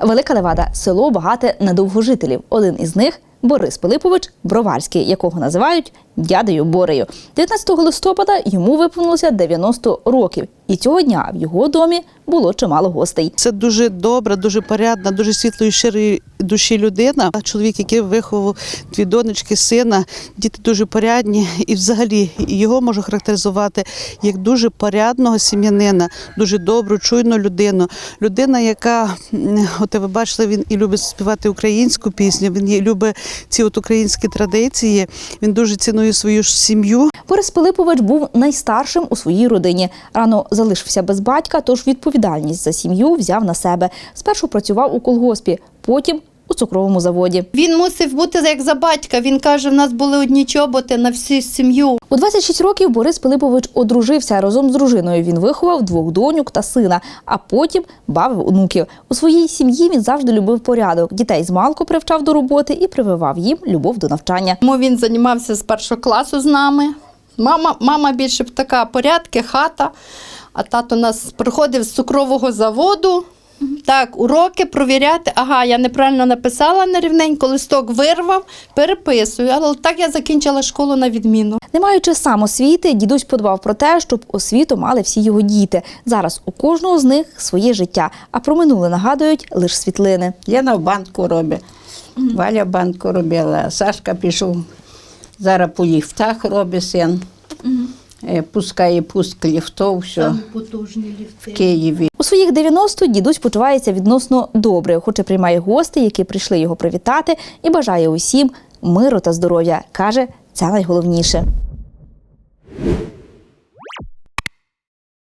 Велика Левада село багате на довгожителів. Один із них Борис Пилипович Броварський, якого називають дядею Борею. 19 листопада йому виповнилося 90 років, і цього дня в його домі було чимало гостей. Це дуже добра, дуже порядна, дуже світлої щирої душі людина. Чоловік, який виховав дві донечки, сина, діти дуже порядні, і взагалі його можу характеризувати як дуже порядного сім'янина, дуже добру, чуйну людину. Людина, яка от ви бачили, він і любить співати українську пісню. Він любить ці от українські традиції. Він дуже цінує свою ж сім'ю. Борис Пилипович був найстаршим у своїй родині. Рано залишився без батька, тож відповідальність за сім'ю взяв на себе. Спершу працював у колгоспі, потім у цукровому заводі. Він мусив бути як за батька. Він каже: в нас були одні чоботи на всю сім'ю. У 26 років Борис Пилипович одружився разом з дружиною. Він виховав двох доньок та сина, а потім бавив онуків. У своїй сім'ї він завжди любив порядок. Дітей змалку привчав до роботи і прививав їм любов до навчання. Тому він займався з першого класу з нами. Мама, мама більше б така порядки, хата. А тато нас приходив з цукрового заводу. Так, уроки провіряти. Ага, я неправильно написала нерівненько, листок вирвав, переписую. Але так я закінчила школу на відміну. Не маючи сам освіти, дідусь подбав про те, щоб освіту мали всі його діти. Зараз у кожного з них своє життя, а про минуле нагадують лише світлини. Лена в банку робить. Валя в банку робила. Сашка пішов. Зараз по ліфтах робить син. Е, Пускає пуск ліфтов, все потужні ліфти. в Києві. У своїх 90 дідусь почувається відносно добре, хоче приймає гостей, які прийшли його привітати, і бажає усім миру та здоров'я. каже, це найголовніше.